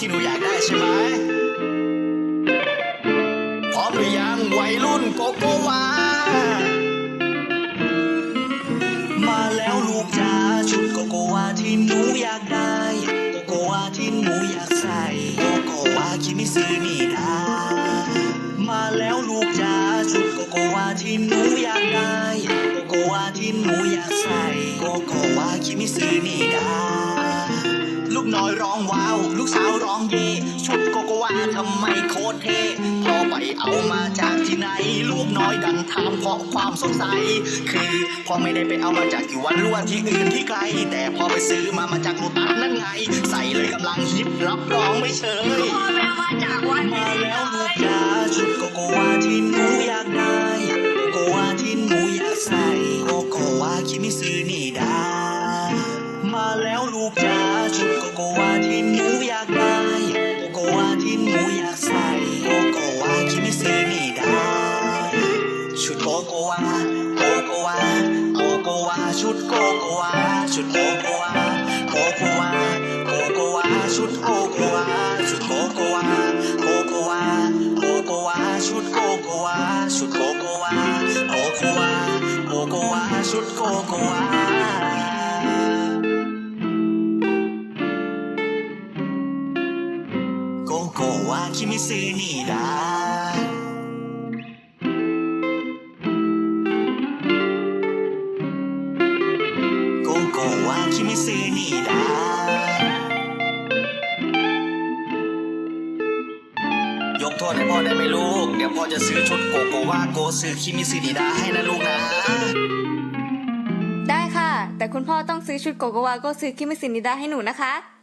ที่หนูอยากได้ใช่ไหมพร้อมหรือยังวัยรุ่นโกโกวา มาแล้วลูกจ๋าชุดโกโกวาที่หนูอยากได้ โกโกวาที่หนูอยากใส่ โกโกวาคิมิซึนี่ดามาแล้วลูกจ๋าชุดโกโกวาที่หนูอยากได้ โกโกวาที่หนูอยากใส่ ว้าว ลูกสาวร้องเย่ชุดโกโกวาทำไมโคตรเท่พอไปเอามาจากที่ไหน ลูกน้อยดันถามเพราะความสงสัย คือพอไม่ได้ไปเอามาจากที่วัดหรือว่าที่อื่นที่ไกล แต่พอไปซื้อมามาจากโลตัสนั่นไง ใส่เลยกำลังฮิตรับรองไม่เชยพ่อไปเอามาจากวันมาแล้วลูกจ๋าชุดโกโกวาที่หนูอยากได้โกโกวาที่หนูอยากใส่โกโกวาคิมิซึนี่ไดา มาแล้วลูกจ๋าชุดโกโกวาที่หนูอยากได้โกโกวาที่หนูอยากใส่โกโกวาคิมิซึนี่ดาชุดโกโกวาโกโกวาโกโกวาชุดโกโกวาชุดโกโกวาโกโกวาโกโกวาชุดโกโกวาชุดโกโกวาโกโกวาโกโกวาชุดโกโกวาชุดโกโกวาโกโกวาโกโกวาชุดโกโกวา โกโกวาคิมิซึนี่ดาโกโกวาคิมิซึนี่ดายกโทษให้พ่อได้ไหมลูก เดี๋ยวพ่อจะซื้อชุดโกโกวาโกซึคิมิซึนิดาให้นะลูกนะ ได้ค่ะ แต่คุณพ่อต้องซื้อชุดโกโกวาโกซื้อคิมิสินิดาให้หนูนะคะ